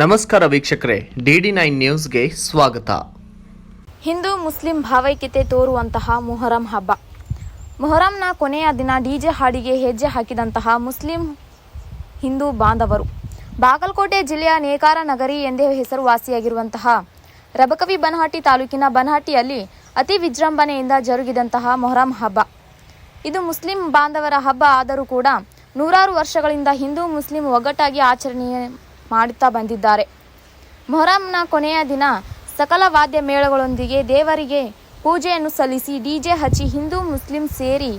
ನಮಸ್ಕಾರ ವೀಕ್ಷಕರೇ DD nine ನ್ಯೂಸ್ಗೆ ಸ್ವಾಗತ. ಹಿಂದೂ ಮುಸ್ಲಿಂ ಭಾವೈಕ್ಯತೆ ತೋರುವಂತಹ ಮೊಹರಂ ಹಬ್ಬ. ಮೊಹರಂನ ಕೊನೆಯ ದಿನ ಡಿಜೆ ಹಾಡಿಗೆ ಹೆಜ್ಜೆ ಹಾಕಿದಂತಹ ಮುಸ್ಲಿಂ ಹಿಂದೂ ಬಾಂಧವರು. ಬಾಗಲಕೋಟೆ ಜಿಲ್ಲೆಯ ನೇಕಾರ ನಗರಿ ಎಂದೇ ಹೆಸರುವಾಸಿಯಾಗಿರುವಂತಹ ರಬಕವಿ ಬನಹಟ್ಟಿ ತಾಲೂಕಿನ ಬನಹಟ್ಟಿಯಲ್ಲಿ ಅತಿ ವಿಜೃಂಭಣೆಯಿಂದ ಜರುಗಿದಂತಹ ಮೊಹರಂ ಹಬ್ಬ. ಇದು ಮುಸ್ಲಿಂ ಬಾಂಧವರ ಹಬ್ಬ ಆದರೂ ಕೂಡ ನೂರಾರು ವರ್ಷಗಳಿಂದ ಹಿಂದೂ ಮುಸ್ಲಿಂ ಒಗ್ಗಟ್ಟಾಗಿ ಆಚರಣೆ ಮಾಡುತ್ತಾ ಬಂದಿದ್ದಾರೆ. ಮೊಹರಂನ ಕೊನೆಯ ದಿನ ಸಕಲ ವಾದ್ಯ ಮೇಳಗಳೊಂದಿಗೆ ದೇವರಿಗೆ ಪೂಜೆಯನ್ನು ಸಲ್ಲಿಸಿ ಡಿಜೆ ಹಚ್ಚಿ ಹಿಂದೂ, ಮುಸ್ಲಿಂ ಸೇರಿ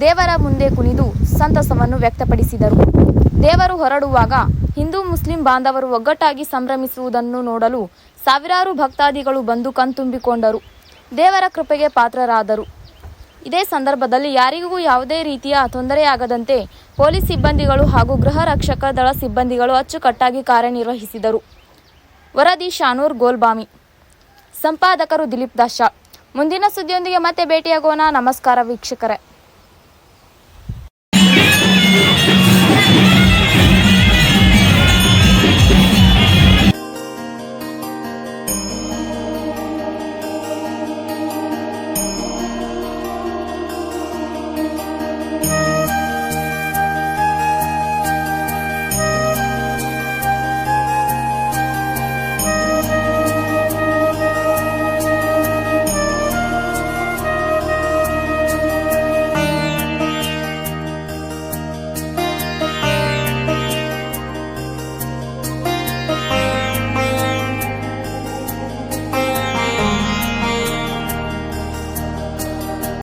ದೇವರ ಮುಂದೆ ಕುಣಿದು ಸಂತಸವನ್ನು ವ್ಯಕ್ತಪಡಿಸಿದರು. ದೇವರು ಹೊರಡುವಾಗ ಹಿಂದೂ, ಮುಸ್ಲಿಂ ಬಾಂಧವರು ಒಗ್ಗಟ್ಟಾಗಿ ಸಂಭ್ರಮಿಸುವುದನ್ನು ನೋಡಲು ಸಾವಿರಾರು ಭಕ್ತಾದಿಗಳು ಬಂದು ಕಣ್ತುಂಬಿಕೊಂಡರು. ದೇವರ ಕೃಪೆಗೆ ಪಾತ್ರರಾದರು. ಇದೇ ಸಂದರ್ಭದಲ್ಲಿ ಯಾರಿಗೂ ಯಾವುದೇ ರೀತಿಯ ತೊಂದರೆಯಾಗದಂತೆ ಪೊಲೀಸ್ ಸಿಬ್ಬಂದಿಗಳು ಹಾಗೂ ಗೃಹ ರಕ್ಷಕ ದಳ ಸಿಬ್ಬಂದಿಗಳು ಅಚ್ಚುಕಟ್ಟಾಗಿ ಕಾರ್ಯನಿರ್ವಹಿಸಿದರು. ವರದಿ ಶಾನೂರ್ ಗೋಲ್ಬಾಮಿ. ಸಂಪಾದಕರು ದಿಲೀಪ್ ದಾಶಾ. ಮುಂದಿನ ಸುದ್ದಿಯೊಂದಿಗೆ ಮತ್ತೆ ಭೇಟಿಯಾಗೋಣ. ನಮಸ್ಕಾರ ವೀಕ್ಷಕರೇ.